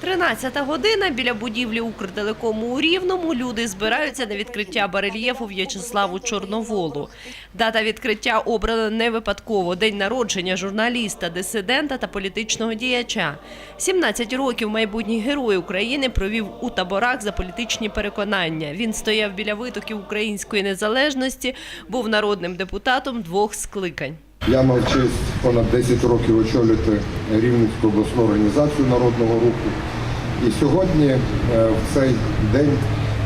13 година біля будівлі Укртелекому у Рівному люди збираються на відкриття барельєфу В'ячеславу Чорноволу. Дата відкриття обрана не випадково. День народження журналіста, дисидента та політичного діяча. 17 років майбутній герой України провів у таборах за політичні переконання. Він стояв біля витоків української незалежності, був народним депутатом двох скликань. Я мав честь понад 10 років очолювати Рівненську обласну організацію народного руху. І сьогодні, е, в цей день,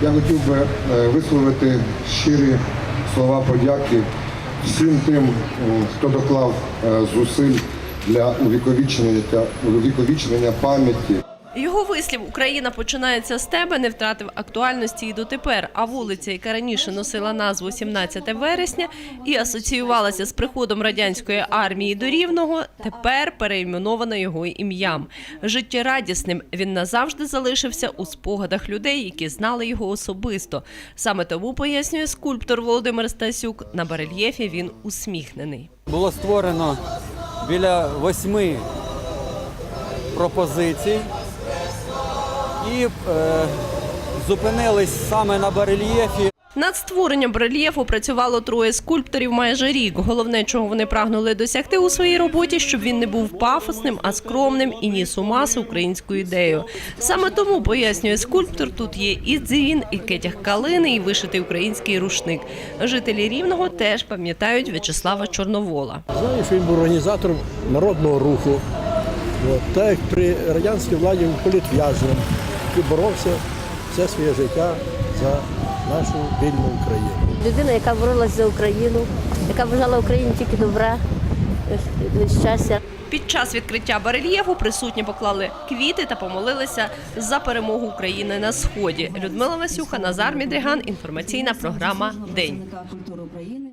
я хотів би е, висловити щирі слова подяки всім тим, хто доклав е, зусиль для увіковічення, та- пам'яті Його вислів Україна починається з тебе не втратив актуальності і дотепер. А вулиця, яка раніше носила назву 17 вересня і асоціювалася з приходом радянської армії до Рівного, тепер перейменована його ім'ям. Життєрадісним він назавжди залишився у спогадах людей, які знали його особисто. Саме тому пояснює скульптор Володимир Стасюк. На барельєфі він усміхнений. Було створено біля восьми пропозицій і е, зупинились саме на барельєфі. Над створенням барельєфу працювало троє скульпторів майже рік. Головне, чого вони прагнули досягти у своїй роботі, щоб він не був пафосним, а скромним і ніс у маси українську ідею. Саме тому пояснює скульптор. Тут є і дзвін, і кетяг калини, і вишитий український рушник. Жителі рівного теж пам'ятають В'ячеслава Чорновола. Знаю, що він був організатором народного руху. От, так як при радянській владі був політв'язнем, який боровся все своє життя за нашу вільну Україну. Людина, яка боролася за Україну, яка бажала Україні тільки добра, щастя. Під час відкриття барельєфу присутні поклали квіти та помолилися за перемогу України на сході. Людмила Васюха, Назар Мідріган. Інформаційна програма День. культури України.